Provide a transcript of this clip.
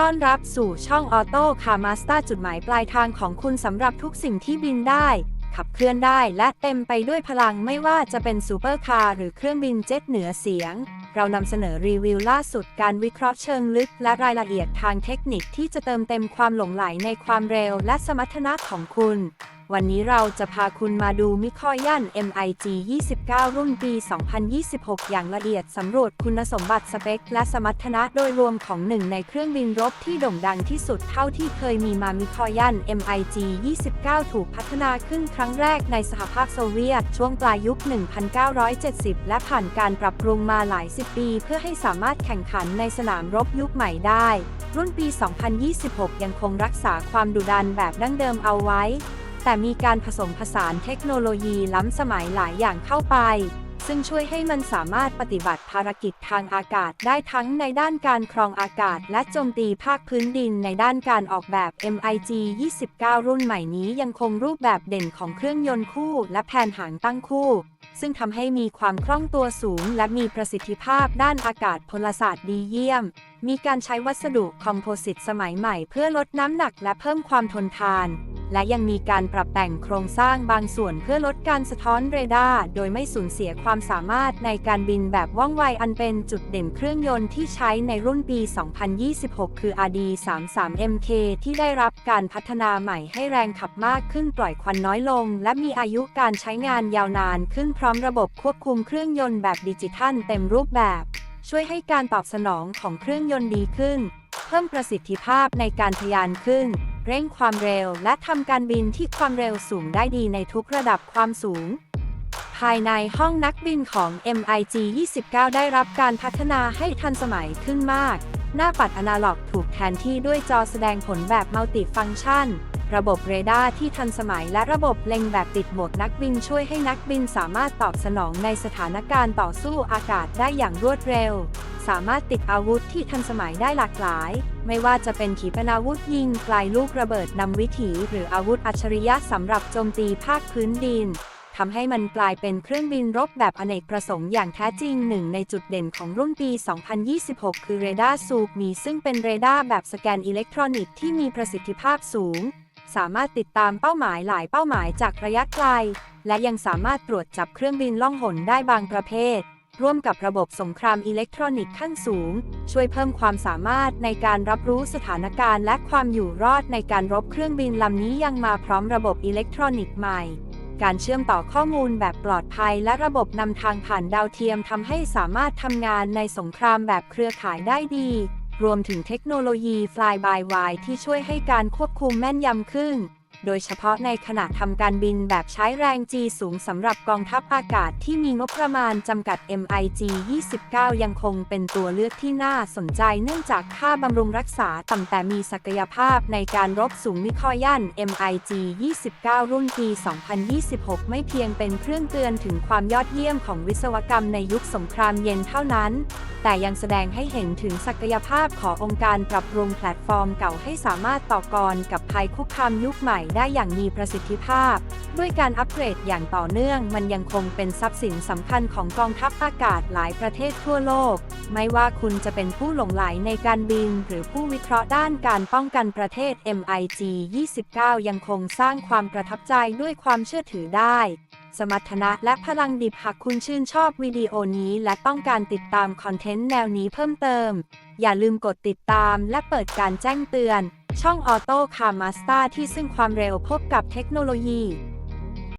้อนรับสู่ช่องออโต้คามาสตาจุดหมายปลายทางของคุณสำหรับทุกสิ่งที่บินได้ ขับเคลื่อนได้และเต็มไปด้วยพลังไม่ว่าจะเป็นซูเปอร์คาร์หรือเครื่องบินเจ็ตเหนือเสียง เรานำเสนอรีวิวล่าสุดการวิเคราะห์เชิงลึก และรายละเอียดทางเทคนิคที่จะเติมเต็มความหลงไหลในความเร็วและสมรรถนะของคุณ วันนี้เราจะพาคุณมาดูมิคอยัน MiG 29 รุ่นปี 2026 อย่างละเอียดสำรวจคุณสมบัติสเปค และสมรรถนะโดยรวมของหนึ่งในเครื่องบินรบที่โด่งดังที่สุดเท่าที่เคยมีมามิคอยัน MiG 29 ถูกพัฒนาขึ้นครั้งแรกในสหภาพโซเวียต ช่วงปลายยุค 1970 และผ่านการปรับปรุงมาหลายสิบปี เพื่อให้สามารถแข่งขันในสนามรบยุคใหม่ได้รุ่นปี 2026 ยังคงรักษาความดุดันแบบดั้งเดิมเอาไว้ แต่มีการผสมผสานเทคโนโลยีล้ำสมัยหลายอย่างเข้าไป ซึ่งช่วยให้มันสามารถปฏิบัติภารกิจทางอากาศได้ทั้งในด้านการครองอากาศ และโจมตีภาคพื้นดินในด้านการออกแบบ MiG 29 รุ่นใหม่นี้ยังคงรูปแบบเด่นของเครื่องยนต์คู่ และแผนหางตั้งคู่ ซึ่งทำให้มีความคล่องตัวสูง และมีประสิทธิภาพด้านอากาศพลศาสตร์ดีเยี่ยม มีการใช้วัสดุคอมโพสิตสมัยใหม่ เพื่อลดน้ำหนักและเพิ่มความทนทาน และยังมีการปรับแต่งโครงสร้างบางส่วนเพื่อลดการสะท้อนเรดาร์โดยไม่สูญเสียความสามารถในการบินแบบว่องไวอันเป็นจุดเด่นเครื่องยนต์ที่ใช้ในรุ่นปี 2026 คือ RD33MK ที่ได้รับการพัฒนาใหม่ให้แรงขับมากขึ้นปล่อยควันน้อยลง และมีอายุการใช้งานยาวนานขึ้นพร้อมระบบควบคุมเครื่องยนต์แบบดิจิทัลเต็มรูปแบบ ช่วยให้การตอบสนองของเครื่องยนต์ดีขึ้น เพิ่มประสิทธิภาพในการทะยานขึ้น เร่งความเร็ว และทำการบินที่ความเร็วสูงได้ดีในทุกระดับความสูง ภายในห้องนักบินของ MiG 29 ได้รับการพัฒนาให้ทันสมัยขึ้นมาก หน้าปัดอนาล็อกถูกแทนที่ด้วยจอแสดงผลแบบมัลติฟังก์ชัน ระบบเรดาร์ที่ทันสมัยและระบบเล็งแบบติดโหมดนักบินช่วยให้นักบินสามารถตอบสนองในสถานการณ์ต่อสู้อากาศได้อย่างรวดเร็ว สามารถติดอาวุธที่ทันสมัยได้หลากหลาย ไม่ว่าจะเป็นขีปนาวุธยิงไกลลูกระเบิดนำวิถีหรืออาวุธอัจฉริยะสำหรับโจมตีภาคพื้นดินทำให้มันกลายเป็นเครื่องบินรบแบบอเนกประสงค์อย่างแท้จริงหนึ่งในจุดเด่นของรุ่นปี 2026 คือเรดาร์ซูปมีซึ่งเป็นเรดาร์แบบสแกนอิเล็กทรอนิกส์ที่มีประสิทธิภาพสูง สามารถติดตามเป้าหมายหลายเป้าหมายจากระยะไกล และยังสามารถตรวจจับเครื่องบินล่องหนได้บางประเภท ร่วมกับระบบสงครามอิเล็กทรอนิกส์ขั้นสูง ช่วยเพิ่มความสามารถในการรับรู้สถานการณ์และความอยู่รอดในการรบเครื่องบินลำนี้ยังมาพร้อมระบบอิเล็กทรอนิกส์ใหม่ การเชื่อมต่อข้อมูลแบบปลอดภัย และระบบนำทางผ่านดาวเทียมทำให้สามารถทำงานในสงครามแบบเครือข่ายได้ดี รวมถึงเทคโนโลยี Fly by Wire ที่ช่วยให้การควบคุมแม่นยำขึ้น โดยเฉพาะในขณะทำการบินแบบใช้แรง G สูงสำหรับกองทัพอากาศที่มีงบประมาณจำกัด MiG 29 ยังคงเป็นตัวเลือกที่น่าสนใจเนื่องจากค่าบำรุงรักษาต่ำแต่มีศักยภาพในการรบสูงมิคอยัน MiG 29 รุ่นปี2026 ไม่เพียงเป็นเครื่องเตือนถึงความยอดเยี่ยมของวิศวกรรมในยุคสงครามเย็นเท่านั้น แต่ยังแสดงให้เห็นถึงศักยภาพขององค์การปรับปรุงแพลตฟอร์มเก่าให้สามารถต่อกรกับภัยคุกคามยุคใหม่ได้อย่างมีประสิทธิภาพ ด้วยการอัปเกรดอย่างต่อเนื่อง มันยังคงเป็นทรัพย์สินสำคัญของกองทัพอากาศหลายประเทศทั่วโลก ไม่ว่าคุณจะเป็นผู้หลงไหลในการบิน หรือผู้วิเคราะห์ด้านการป้องกันประเทศ MiG 29 ยังคงสร้างความประทับใจด้วยความเชื่อถือได้ สมรรถนะและพลังดิบหากคุณชื่นชอบวิดีโอนี้และต้องการติดตามคอนเทนต์แนวนี้เพิ่มเติม อย่าลืมกดติดตามและเปิดการแจ้งเตือน ช่องออโต้คาร์มาสตาที่ซึ่งความเร็วพบกับเทคโนโลยี